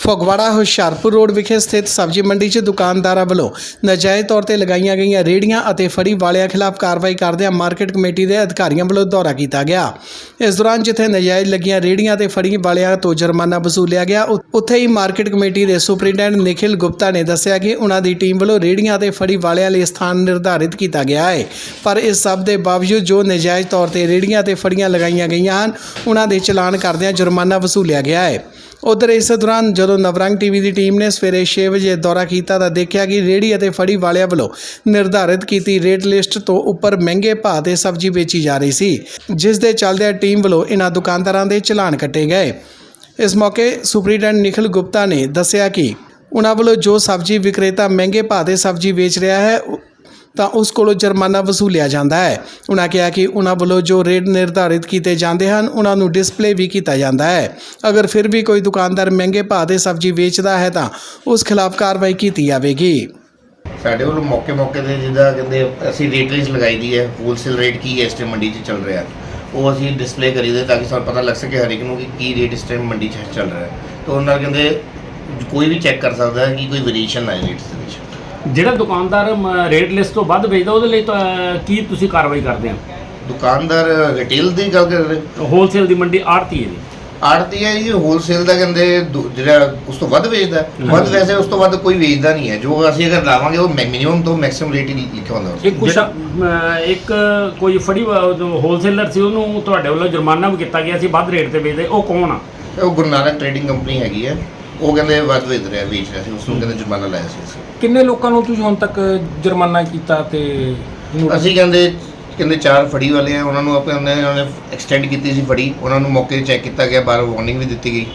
Phagwara Hoshiarpur road ਵਿਖੇ ਸਥਿਤ ਸਬਜ਼ੀ ਮੰਡੀ 'ਚ ਦੁਕਾਨਦਾਰਾਂ ਵੱਲੋਂ ਨਜਾਇਜ਼ ਤੌਰ ਤੇ ਲਗਾਈਆਂ ਗਈਆਂ ਰੇਹੜੀਆਂ ਅਤੇ ਫੜੀ ਵਾਲਿਆਂ ਖਿਲਾਫ ਕਾਰਵਾਈ ਕਰਦਿਆਂ ਮਾਰਕੀਟ ਕਮੇਟੀ ਦੇ ਅਧਿਕਾਰੀਆਂ ਵੱਲੋਂ ਦੌਰਾ ਕੀਤਾ ਗਿਆ। ਇਸ ਦੌਰਾਨ ਜਿੱਥੇ ਨਜਾਇਜ਼ ਲੱਗੀਆਂ ਰੇਹੜੀਆਂ ਤੇ ਫੜੀ ਵਾਲਿਆਂ ਤੋਂ ਜੁਰਮਾਨਾ ਵਸੂਲਿਆ ਗਿਆ ਉੱਥੇ ਹੀ ਮਾਰਕੀਟ ਕਮੇਟੀ ਦੇ ਸੁਪਰੀਡੈਂਟ ਨਿਖਿਲ ਗੁਪਤਾ ਨੇ ਦੱਸਿਆ ਕਿ ਉਹਨਾਂ ਦੀ ਟੀਮ ਵੱਲੋਂ ਰੇਹੜੀਆਂ ਤੇ ਫੜੀ ਵਾਲਿਆਂ ਲਈ ਸਥਾਨ ਨਿਰਧਾਰਿਤ ਕੀਤਾ ਗਿਆ ਹੈ। ਪਰ ਇਸ ਸਭ ਦੇ ਬਾਵਜੂਦ ਜੋ ਨਜਾਇਜ਼ ਤੌਰ ਤੇ ਰੇਹੜੀਆਂ ਤੇ ਫੜੀਆਂ ਲਗਾਈਆਂ ਗਈਆਂ ਹਨ ਉਹਨਾਂ ਦੇ ਚਲਾਨ ਕਰਦਿਆਂ ਜੁਰਮਾਨਾ ਵਸੂਲਿਆ ਗਿਆ ਹੈ। ਉਧਰ ਇਸ ਦੌਰਾਨ ਜਦੋਂ ਨਵਰੰਗ ਟੀਵੀ ਦੀ ਟੀਮ ਨੇ ਸਵੇਰੇ 6 ਵਜੇ ਦੌਰਾ ਕੀਤਾ ਤਾਂ ਦੇਖਿਆ ਕਿ ਰੇਹੜੀ ਅਤੇ ਫੜੀ ਵਾਲਿਆਂ ਵੱਲੋਂ ਨਿਰਧਾਰਿਤ ਕੀਤੀ ਰੇਟ ਲਿਸਟ ਤੋਂ ਉੱਪਰ ਮਹਿੰਗੇ ਭਾਅ ਤੇ ਸਬਜ਼ੀ ਵੇਚੀ ਜਾ ਰਹੀ ਸੀ, ਜਿਸ ਦੇ ਚੱਲਦਿਆਂ ਟੀਮ ਵੱਲੋਂ ਇਹਨਾਂ ਦੁਕਾਨਦਾਰਾਂ ਦੇ ਚਲਾਨ ਕੱਟੇ ਗਏ। ਇਸ ਮੌਕੇ ਸੁਪਰੀਡੈਂਟ ਨਿਖਿਲ ਗੁਪਤਾ ਨੇ ਦੱਸਿਆ ਕਿ ਉਹਨਾਂ ਵੱਲੋਂ ਜੋ ਸਬਜ਼ੀ ਵਿਕਰੇਤਾ ਮਹਿੰਗੇ ਭਾਅ ਤੇ ਸਬਜ਼ੀ ਵੇਚ ਰਿਹਾ ਹੈ ਤਾਂ ਉਸ ਕੋਲੋਂ ਜੁਰਮਾਨਾ ਵਸੂਲਿਆ ਜਾਂਦਾ ਹੈ। ਉਹਨਾਂ ਕਿਹਾ ਕਿ ਉਹਨਾਂ ਵੱਲੋਂ ਜੋ ਰੇਟ ਨਿਰਧਾਰਿਤ ਕੀਤੇ ਜਾਂਦੇ ਹਨ ਉਹਨਾਂ ਨੂੰ ਡਿਸਪਲੇ ਵੀ ਕੀਤਾ ਜਾਂਦਾ ਹੈ। ਅਗਰ ਫਿਰ ਵੀ ਕੋਈ ਦੁਕਾਨਦਾਰ ਮਹਿੰਗੇ ਭਾਅ ਦੇ ਸਬਜ਼ੀ ਵੇਚਦਾ ਹੈ ਤਾਂ ਉਸ ਖਿਲਾਫ ਕਾਰਵਾਈ ਕੀਤੀ ਜਾਵੇਗੀ। ਸਾਡੇ ਵੱਲੋਂ ਮੌਕੇ ਮੌਕੇ ਤੇ ਜਿੱਦਾਂ ਕਹਿੰਦੇ ਅਸੀਂ ਰੇਟ ਲਿਸਟ ਲਗਾਈ ਦੀ ਹੈ। ਹੋਲਸੇਲ ਰੇਟ ਕੀ ਹੈ ਇਸ ਟਾਈਮ ਮੰਡੀ 'ਚ ਚੱਲ ਰਿਹਾ। ਉਹ ਅਸੀਂ ਡਿਸਪਲੇ ਕਰੀਦੇ ਤਾਂ ਕਿ ਸਾਨੂੰ ਪਤਾ ਲੱਗ ਸਕੇ ਹਰ ਇੱਕ ਨੂੰ ਕਿ ਕੀ ਰੇਟ ਇਸ ਟਾਈਮ ਮੰਡੀ 'ਚ ਚੱਲ ਰਿਹਾ ਹੈ। ਤਾਂ ਉਹਨਾਂ ਨਾਲ ਕਹਿੰਦੇ ਕੋਈ ਵੀ ਚੈੱਕ ਕਰ ਸਕਦਾ ਹੈ ਕਿ ਕੋਈ ਵੇਰੀਏਸ਼ਨ ਆਏ ਰੇਟਸ ਦੇ ਵਿੱਚ। ਜਿਹੜਾ ਦੁਕਾਨਦਾਰ ਰੇਟ ਲਿਸਟ ਤੋਂ ਵੱਧ ਵੇਚਦਾ ਉਹਦੇ ਲਈ ਤਾਂ ਕੀ ਤੁਸੀਂ ਕਾਰਵਾਈ ਕਰਦੇ ਹੋ? ਦੁਕਾਨਦਾਰ ਰਿਟੇਲ ਦੀ ਗੱਲ ਕਰ ਰਹੇ? ਹੋਲਸੇਲ ਦੀ ਮੰਡੀ ਆੜਤੀ ਹੈ ਜੀ। ਆੜਤੀ ਹੈ ਜੀ ਹੋਲਸੇਲ ਦਾ ਕਹਿੰਦੇ ਦੂ- ਜਿਹੜਾ ਉਸ ਤੋਂ ਵੱਧ ਵੇਚਦਾ। ਵੱਧ। ਵੈਸੇ ਉਸ ਤੋਂ ਵੱਧ ਕੋਈ ਵੇਚਦਾ ਨਹੀਂ ਹੈ। ਜੋ ਅਸੀਂ ਅਗਰ ਲਾਵਾਂਗੇ ਉਹ ਮਿਨੀਮਮ ਤੋਂ ਮੈਕਸਿਮਮ ਰੇਟ ਹੀ ਲਿਖਿਆ ਹੁੰਦਾ ਉਸ ਇੱਕ ਕੁਛ ਅ, ਇੱਕ ਕੋਈ ਫੜੀ ਹੋਲਸੇਲਰ ਸੀ ਉਹਨੂੰ ਤੁਹਾਡੇ ਵੱਲੋਂ ਜੁਰਮਾਨਾ ਵੀ ਕੀਤਾ ਗਿਆ ਸੀ ਵੱਧ ਰੇਟ ਤੇ ਵੇਚਦੇ ਉਹ ਕੌਣ ਆ? ਤੇ ਉਹ ਗੁਰੂ ਨਾਨਕ ਟ੍ਰੇਡਿੰਗ ਕੰਪਨੀ ਹੈਗੀ ਹੈ। ਉਹ ਕਹਿੰਦੇ ਵੱਧ ਵੇਚ ਰਿਹਾ ਵੇਚ ਰਿਹਾ ਸੀ ਉਸ ਨੂੰ ਕਹਿੰਦੇ ਜੁਰਮਾਨਾ ਲਾਇਆ ਸੀ ਅਸੀਂ। ਕਿੰਨੇ ਲੋਕਾਂ ਨੂੰ ਤੁਸੀਂ ਹੁਣ ਤੱਕ ਜੁਰਮਾਨਾ ਕੀਤਾ ਤੇ ਅਸੀਂ ਕਹਿੰਦੇ ਕਹਿੰਦੇ ਚਾਰ ਫੜੀ ਵਾਲੇ ਆ ਉਹਨਾਂ ਨੂੰ ਆਪਾਂ ਕਹਿੰਦੇ ਉਹਨਾਂ ਨੇ ਐਕਸਟੈਂਡ ਕੀਤੀ ਸੀ ਫੜੀ ਉਹਨਾਂ ਨੂੰ ਮੌਕੇ ਤੇ ਚੈੱਕ ਕੀਤਾ ਗਿਆ ਬਾਹਰ ਵਾਰਨਿੰਗ ਵੀ ਦਿੱਤੀ ਗਈ।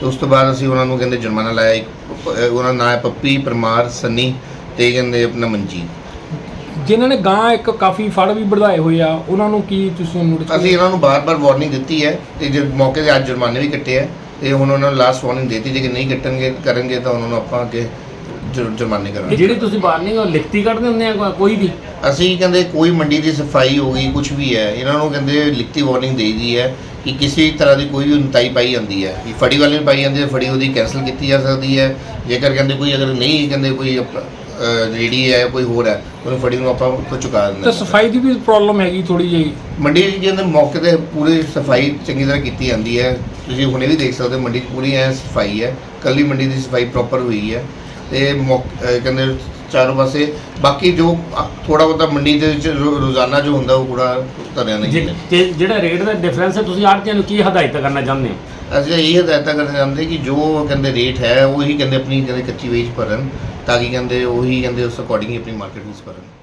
ਤੇ ਉਸ ਤੋਂ ਬਾਅਦ ਅਸੀਂ ਉਹਨਾਂ ਨੂੰ ਕਹਿੰਦੇ ਜੁਰਮਾਨਾ ਲਾਇਆ ਇੱਕ ਪ- ਅਹ ਉਹਨਾਂ ਦਾ ਨਾਂ ਹੈ ਪੱਪੀ ਪਰਮਾਰ ਸੰਨੀ ਤੇ ਕਹਿੰਦੇ ਆਪਣਾ ਮਨਜੀਤ। ਜਿਨ੍ਹਾਂ ਨੇ ਗਾਂ ਇੱਕ ਕਾਫੀ ਫੜ ਵੀ ਵਧਾਏ ਹੋਏ ਆ ਉਹਨਾਂ ਨੂੰ ਕੀ ਤੁਸੀਂ ਨੋਟਿਸ ਅਸੀਂ ਇਹਨਾਂ ਨੂੰ ਬਾਰ-ਬਾਰ ਵਾਰਨਿੰਗ ਦਿੱਤੀ ਹੈ ਤੇ ਜੇ ਮੌਕੇ ਤੇ ਅੱਜ ਜੁਰਮਾਨੇ ਵੀ ਕੱਟੇ ਆ ਤੇ ਹੁਣ ਉਹਨਾਂ ਨੂੰ ਲਾਸਟ ਵਾਰਨਿੰਗ ਦਿੱਤੀ ਜੇ ਕਿ ਨਹੀਂ ਕੱਟਣਗੇ ਕਰਨਗੇ ਤਾਂ ਉਹਨਾਂ ਨੂੰ ਆਪਾਂ ਅੱਗੇ ਜੁਰ- ਜੁਰਮਾਨੇ ਕਰਾਂਗੇ। ਜਿਹੜੀ ਤੁਸੀਂ ਵਾਰਨਿੰਗ ਉਹ ਲਿਖਤੀ ਕੱਢ ਦਿੰਦੇ ਆ ਕੋ- ਕੋਈ ਵੀ? ਅਸੀਂ ਕਹਿੰਦੇ ਕੋਈ ਮੰਡੀ ਦੀ ਸਫ਼ਾਈ ਹੋ ਗਈ ਕੁਝ ਵੀ ਹੈ ਇਹਨਾਂ ਨੂੰ ਕਹਿੰਦੇ ਲਿਖਤੀ ਵਾਰਨਿੰਗ ਦੇਈ ਦੀ ਹੈ ਕਿ ਕਿਸੇ ਤਰ੍ਹਾਂ ਦੀ ਕੋਈ ਵੀ ਉਨਤਾਈ ਪਾਈ ਜਾਂਦੀ ਹੈ। ਕਿ ਫੜੀ ਵਾਲੇ ਨੂੰ ਪਾਈ ਜਾਂਦੀ ਹੈ ਫੜੀ ਉਹਦੀ ਕੈਨਸਲ ਕੀਤੀ ਜਾ ਸਕਦੀ ਹੈ। ਜੇਕਰ ਕਹਿੰਦੇ ਕੋਈ ਅਗਰ ਨਹੀਂ ਕਹਿੰਦੇ ਕੋਈ ਰੇੜੀ ਹੈ ਕੋਈ ਹੋਰ ਹੈ ਉਹਨੂੰ ਫੜੀ ਨੂੰ ਆਪਾਂ ਉੱਥੋਂ ਚੁਕਾ ਦਿੰਦੇ ਤਾਂ ਹਾਂ। ਸਫ਼ਾਈ ਦੀ ਵੀ ਪ੍ਰੋਬਲਮ ਹੈਗੀ ਥੋੜੀ ਜਿਹੀ। ਮੰਡੀ ਦੇ ਕਹਿੰਦੇ ਮੌਕੇ ਤੇ ਪੂਰੀ ਸਫ਼ਾਈ ਚੰਗੀ ਤਰ੍ਹਾਂ ਕੀਤੀ ਜਾਂਦੀ ਹੈ। ਤੁਸੀਂ ਹੁਣੇ ਵੀ ਦੇਖ ਸਕਦੇ ਹੋ ਮੰਡੀ 'ਚ ਪੂਰੀ ਐ ਸਫ਼ਾਈ ਹੈ ਕੱਲੀ ਮੰਡੀ ਦੀ ਸਫ਼ਾਈ ਪ੍ਰੋਪਰ ਹੋਈ ਹੈ। ਤੇ ਮੌਕ- ਅਹ ਕਹਿੰਦੇ ਚਾਰੋਂ ਪਾਸੇ ਬਾਕੀ ਜੋ ਥੋੜਾ ਬਹੁਤਾ ਮੰਡੀ ਦੇ ਵਿੱਚ ਰੋ- ਰੋਜ਼ਾਨਾ ਜੋ ਹੁੰਦਾ ਉਹ ਕੂੜਾ ਧਰਿਆ ਨਹੀਂ ਜੇ- ਤੇ ਜਿਹੜਾ ਰੇਟ ਦਾ ਡਿਫਰੈਂਸ ਹੈ ਤੁਸੀਂ ਆੜਤੀਆਂ ਨੂੰ ਕੀ ਹਦਾਇਤ ਕਰਨਾ ਚਾਹੁੰਦੇ ਹੋ? ਅਸੀਂ ਇਹ ਹਦਾਇਤਾਂ ਕਰਨਾ ਚਾਹੁੰਦੇ ਕਿ ਜੋ ਕਹਿੰਦੇ ਰੇਟ ਹੈ ਉਹੀ ਕਹਿੰਦੇ ਆਪਣੀ ਕਹਿੰਦੇ ਕੱਚੀ ਵੇਚ ਭਰਨ ਤਾਂ ਕਿ ਕਹਿੰਦੇ ਉਹੀ ਕਹਿੰਦੇ ਉਸ ਅਕੋਰਡਿੰਗ ਆਪਣੀ ਮਾਰਕੀਟ ਵਿੱਚ ਭਰਨ।